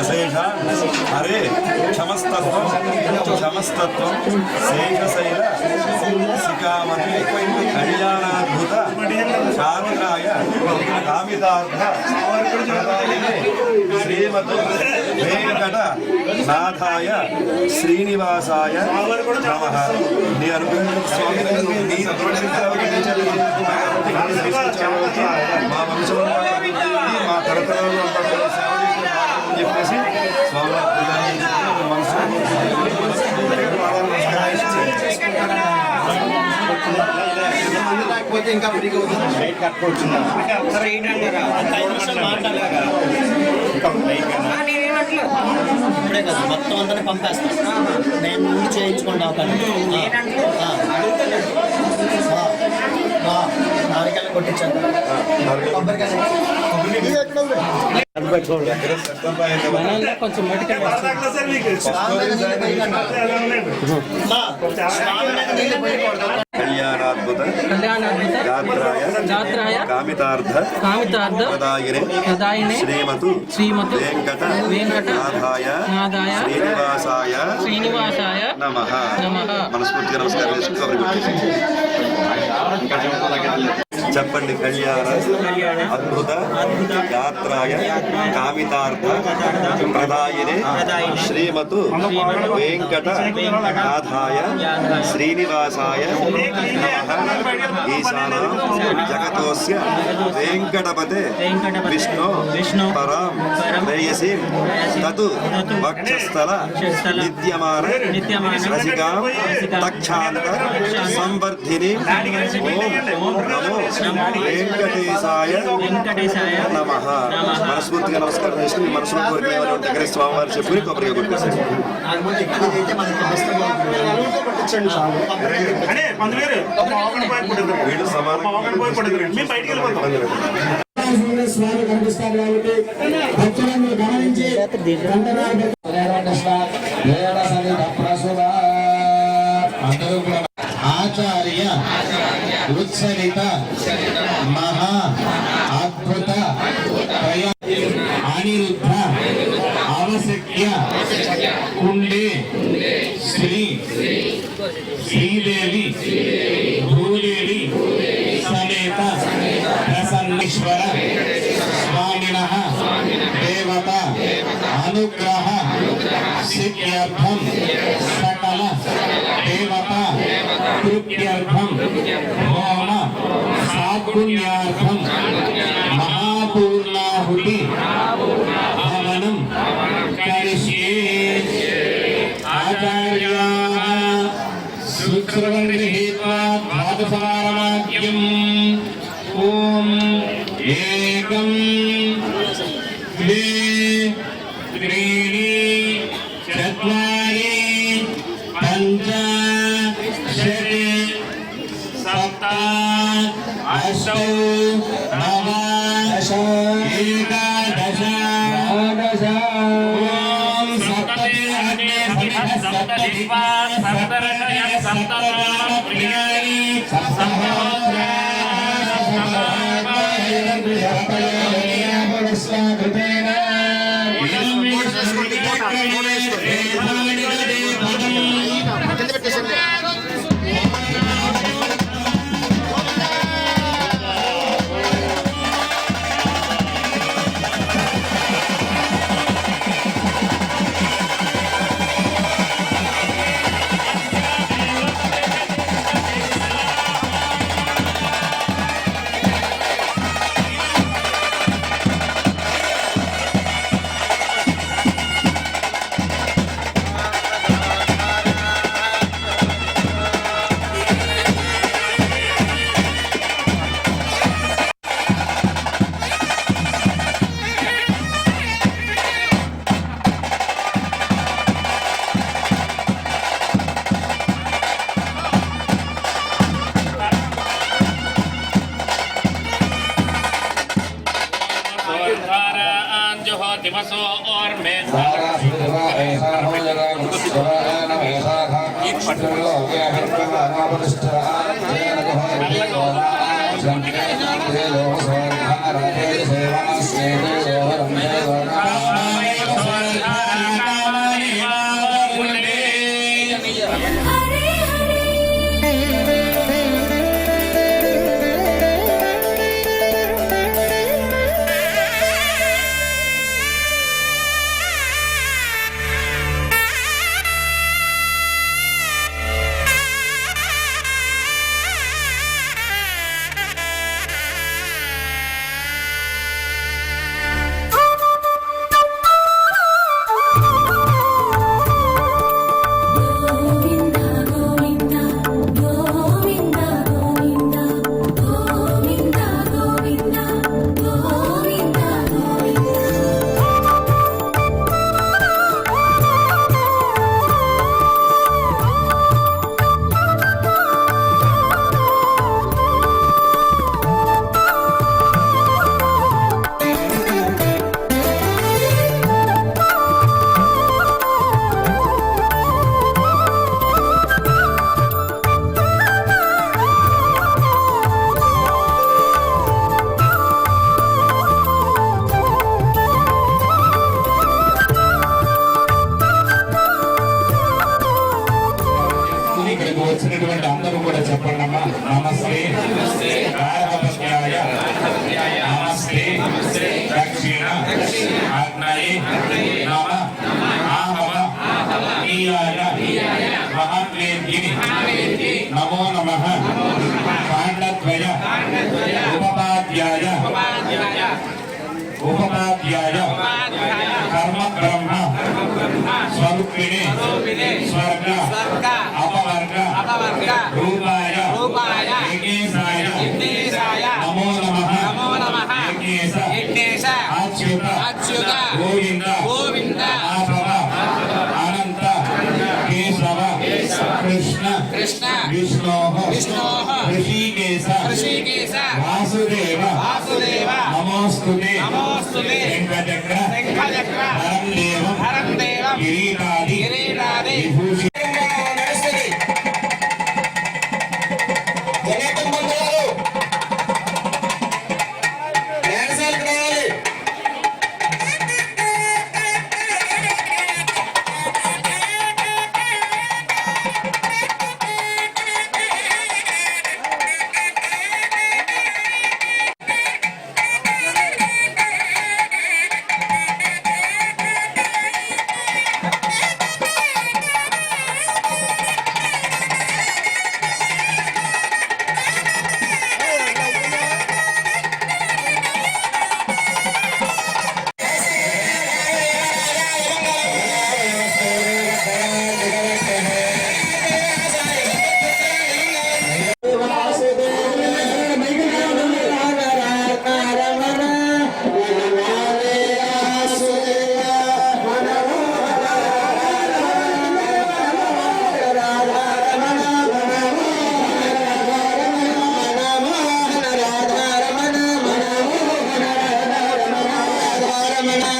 అశేష హరే క్షమస్తత్వం క్షమస్తత్వం శేషశైల శిఖామణి కళ్యాణాద్భుత చారుకాయ కామితార్థ శ్రీమత్ శ్రీమతు వెంకట నాథాయ శ్రీనివాసాయ నమ. నీ అనుగ్రహం స్వామి నీ మా వంశంలో మా తరతరాలు అని చెప్పేసి స్వామి మనసు లేకపోతే ఇంకా ఫ్రీగా అవుతుంది కట్టుకోవచ్చు ఇప్పుడే కదా మొత్తం అందరిని పంపేస్తాం నేను ముందు చేయించుకుంటా ఒక కొట్టించాను కొంచెం కళ్యాణాద్భుత గాత్రాయ కామితార్థ కామితార్థ ప్రదాయిని ప్రదాయిని శ్రీమతు శ్రీమతు వెంకట వెంకట నాథాయ నాథాయ శ్రీనివాసాయ శ్రీనివాసాయ నమ నమః. మనస్ఫూర్తిగా నమస్కారం. చెప్పండి కళ్యాణ. అద్భుత యాత్రాయ కామితార్థ ప్రదాయినే శ్రీమతు వెంకట నాథాయ శ్రీనివాసాయ ఈశాన జగతోస్య వెంకటపతే విష్ణు విష్ణు పరాం ప్రేయసి తతు వక్షస్థల నిత్యమాన రసికాం తక్షాంత సంవర్ధిని ఓం నమో వెంకటేశాయ వెంకటేశాయ నమ. మనస్ఫూర్తిగా నమస్కారం చేసుకుని మీ మనసులో కోరికలు ఏమైనా ఉంటే దగ్గర స్వామివారి చెప్పుని కొబ్బరిగా వీళ్ళు సమానం వెళ్ళిపోతాం. స్వామి కనిపిస్తారు కాబట్టి భక్తులను గమనించి ఉత్సరిత మహా అద్భుత ప్రయ అనిరుద్ధ అవశక్య కుండే శ్రీ శ్రీదేవి భూదేవి సమేత ప్రసన్నేశ్వర స్వామిన దేవత అనుగ్రహ సిద్ధ్యర్థం సకల దేవత कृत्यर्थम मम सापुण्यार्थम అగ్నే సమిధ సప్తదీపా సప్తరషయ సప్తమాన ప్రియాని సప్తహోత్రా వచ్చినటువంటి అందరూ కూడా చెప్పండి అమ్మా నమస్తే భారతపత్యాయ నమస్తే దక్షిణ ఆగ్నేయ నమ ఆహవ ఈయాయ మహావేద్యిని నమో నమ కాండద్వయ ఉపపాద్యాయ ఉపపాద్యాయ కర్మ ಸ್ವರೂಪಿಣಿ ಸ್ವರ್ಗ ಅಪವರ್ಗ ರೂಪಾಯ ವಿಘ್ನೇಶಾಯ ನಮೋ ನಮಃ ವಿಘ್ನೇಶ ಅಚ್ಯುತ ಗೋವಿಂದ ಗೋವಿಂದ ಅನಂತ ಕೇಶವ ಕೃಷ್ಣ ಕೃಷ್ಣ ವಿಷ್ಣೋ Rishikesh Rishikesh Vasudeva Vasudeva ನಮೋಸ್ತುತೆ ನಮೋಸ್ತುತೆ ವೆಂಕಟಕ್ರ ವೆಂಕಟಕ್ರ Irina na na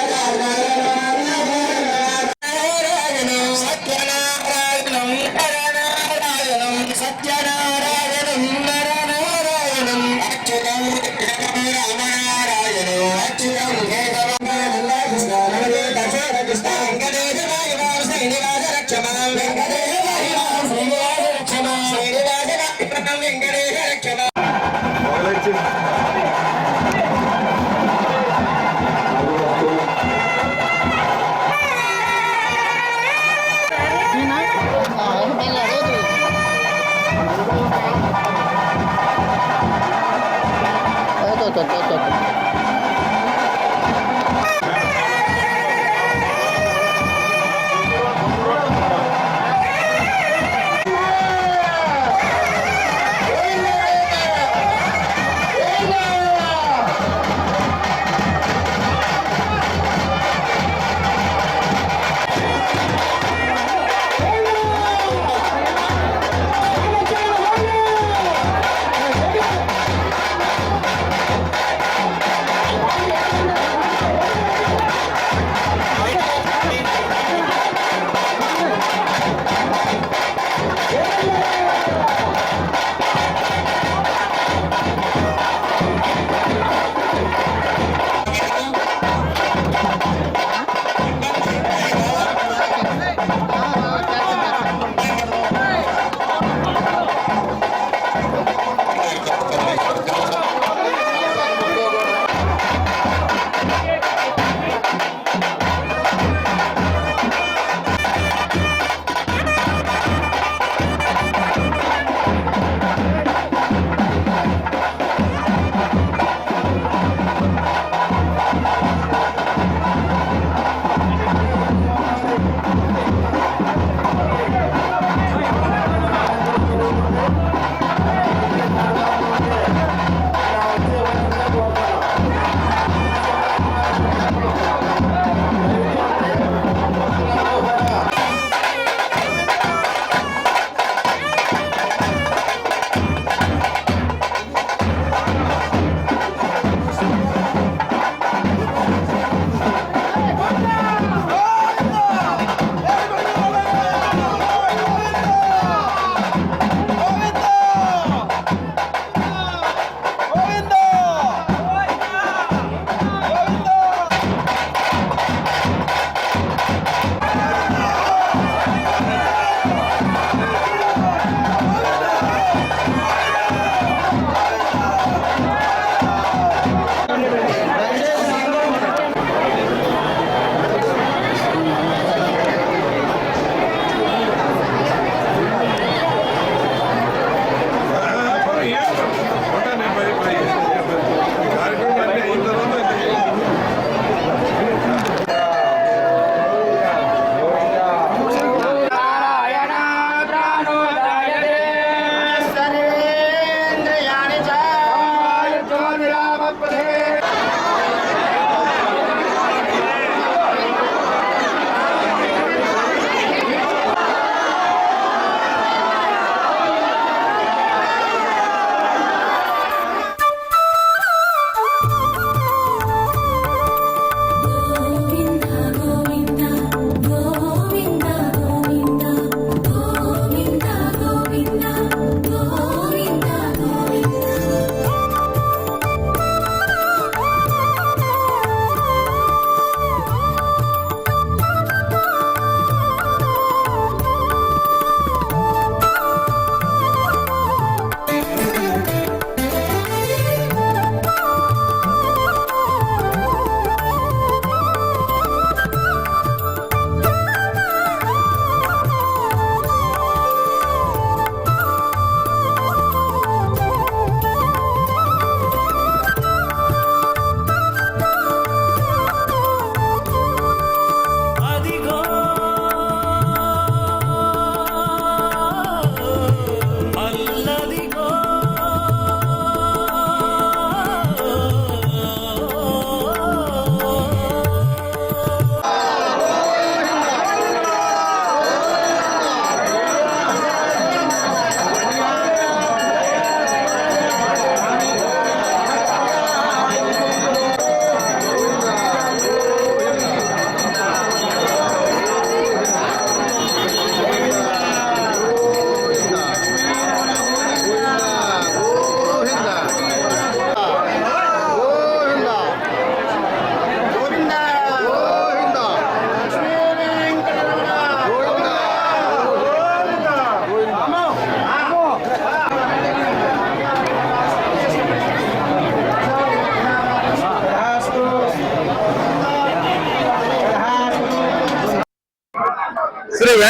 কত কত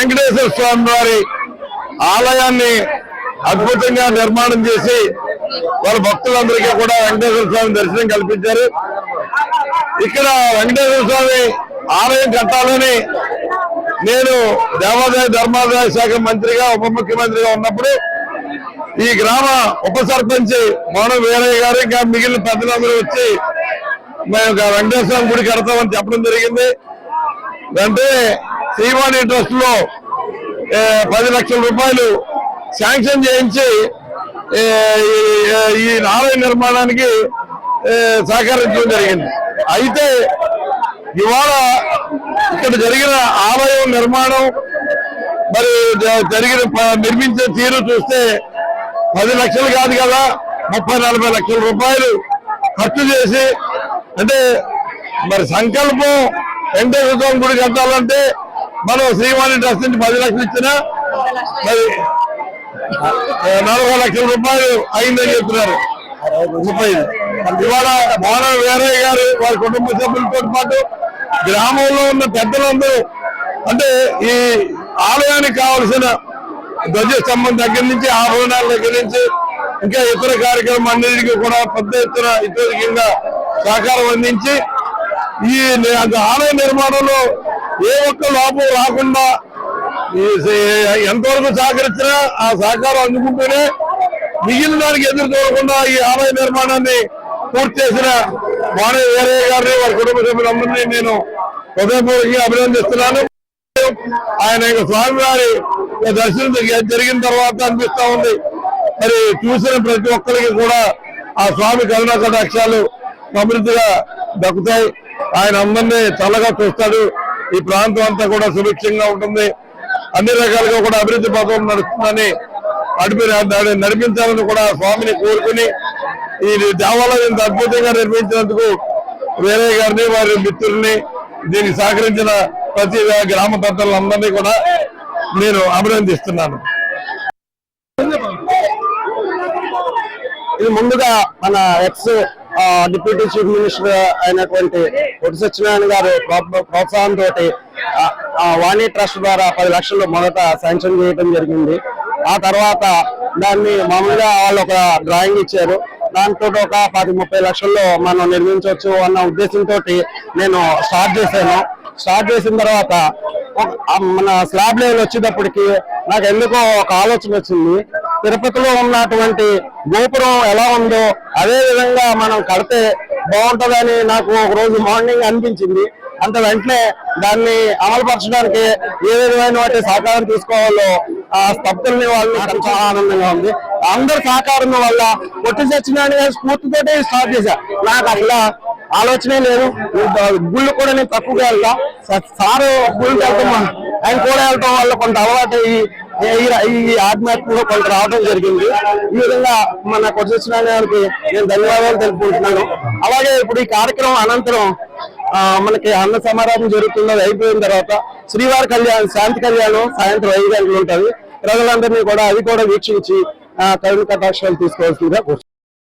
వెంకటేశ్వర స్వామి వారి ఆలయాన్ని అద్భుతంగా నిర్మాణం చేసి వాళ్ళ భక్తులందరికీ కూడా వెంకటేశ్వర స్వామి దర్శనం కల్పించారు. ఇక్కడ వెంకటేశ్వర స్వామి ఆలయం కట్టాలని నేను దేవాదాయ ధర్మాదాయ శాఖ మంత్రిగా ఉప ముఖ్యమంత్రిగా ఉన్నప్పుడు ఈ గ్రామ ఉప సర్పంచ్ మౌన వీరయ్య గారు ఇంకా మిగిలిన పెద్దలందరూ వచ్చి మేము వెంకటేశ్వర గుడి కడతామని చెప్పడం జరిగింది. అంటే శ్రీవాణి ట్రస్ట్లో పది లక్షల రూపాయలు శాంక్షన్ చేయించి ఈ- ఆలయ నిర్మాణానికి సహకరించడం జరిగింది. అయితే ఇవాళ ఇక్కడ జరిగిన ఆలయం నిర్మాణం మరి జ- జరిగిన ప- నిర్మించే తీరు చూస్తే పది లక్షలు కాదు కదా ముప్పై నలభై లక్షల రూపాయలు ఖర్చు చేసి అంటే మరి సంకల్పం వెంకటేశ్వర స్వామి గుడి కట్టాలంటే మనం శ్రీవాణి ట్రస్ట్ నుంచి పది లక్షలు ఇచ్చినా మరి ఆ, నలభై లక్షల రూపాయలు అయిందని చెప్తున్నారు. ముప్పై. ఇవాళ మోహన వీరయ్య గారు వారి కుటుంబ సభ్యులతో పాటు గ్రామంలో ఉన్న పెద్దలందరూ అంటే ఈ ఆలయానికి కావలసిన ధ్వజ స్తంభం దగ్గర నుంచి ఆభరణాల దగ్గర నుంచి ఇంకా ఇతర కార్యక్రమం కార్యక్రమాలన్నిటికీ కూడా పెద్ద ఎత్తున ఇతరికంగా సహకారం అందించి ఈ ఆలయ నిర్మాణంలో ఏ ఒక్క లోపం రాకుండా ఎంతవరకు సహకరించినా ఆ సహకారం అందుకుంటూనే మిగిలిన దానికి ఎదురు చూడకుండా ఈ ఆలయ నిర్మాణాన్ని పూర్తి చేసిన మానవ వీరయ్య గారిని వారి కుటుంబ సభ్యులందరినీ నేను హృదయపూర్వకంగా అభినందిస్తున్నాను. ఆయన యొక్క స్వామివారి దర్శనం జరిగిన తర్వాత అనిపిస్తా ఉంది. మరి చూసిన ప్రతి ఒక్కరికి కూడా ఆ స్వామి కరుణా కటాక్షాలు సమృద్ధిగా దక్కుతాయి. ఆయన అందరినీ చల్లగా చూస్తాడు. ఈ ప్రాంతం అంతా కూడా సుభిక్షంగా ఉంటుంది. అన్ని రకాలుగా కూడా అభివృద్ధి పథకం నడుస్తుందని అడిపి నడిపించాలని కూడా స్వామిని కోరుకుని ఈ దేవాలయం ఇంత అద్భుతంగా నిర్మించినందుకు వేరే గారిని వారి మిత్రుల్ని దీనికి సహకరించిన ప్రతి గ్రామ పెద్దలందరినీ కూడా నేను అభినందిస్తున్నాను. ఇది ముందుగా మన ఎక్స్ డిప్యూటీ చీఫ్ మినిస్టర్ అయినటువంటి కొట్టి సత్యనారాయణ గారు ప్రోత్సాహం తోటి వాణి ట్రస్ట్ ద్వారా పది లక్షలు మొదట శాంక్షన్ చేయడం జరిగింది. ఆ తర్వాత దాన్ని మామూలుగా వాళ్ళు ఒక డ్రాయింగ్ ఇచ్చారు. దాంతో ఒక పది ముప్పై లక్షల్లో మనం నిర్మించవచ్చు అన్న ఉద్దేశంతో నేను స్టార్ట్ చేశాను. స్టార్ట్ చేసిన తర్వాత మన స్లాబ్ లెవెల్ వచ్చేటప్పటికి నాకు ఎందుకో ఒక ఆలోచన వచ్చింది. తిరుపతిలో ఉన్నటువంటి గోపురం ఎలా ఉందో అదే విధంగా మనం కడితే బాగుంటుందని నాకు ఒక రోజు మార్నింగ్ అనిపించింది. అంత వెంటనే దాన్ని అమలుపరచడానికి ఏ విధమైన వాటి సహకారం తీసుకోవాలో ఆ స్తబ్దుల్ని వాళ్ళు చాలా ఆనందంగా ఉంది. అందరి సహకారం వల్ల పొట్టి సత్యనారాయణ గారి స్ఫూర్తితోటే స్టార్ట్ చేశా. నాకు అసలు ఆలోచనే లేదు. గుళ్ళు కూడా నేను తక్కువగా వెళ్తా. సారు గుళ్ళకి వెళ్తాం ఆయన కూడా వెళ్ళటం వల్ల కొంత అలవాటు ఈ- ఈ కొంత రావడం జరిగింది. ఈ విధంగా మన కొట్టిన సత్యనారాయణ నేను ధన్యవాదాలు తెలుపుకుంటున్నాను. అలాగే ఇప్పుడు ఈ కార్యక్రమం అనంతరం మనకి అన్న సమారాధన జరుగుతుంది అయిపోయిన తర్వాత శ్రీవారి కళ్యాణం శాంతి కళ్యాణం సాయంత్రం ఐదు గంటలు ఉంటుంది. ప్రజలందరినీ కూడా అది కూడా వీక్షించి కరుణ కటాక్షాలు తీసుకోవాల్సిందిగా కోరుతున్నాను.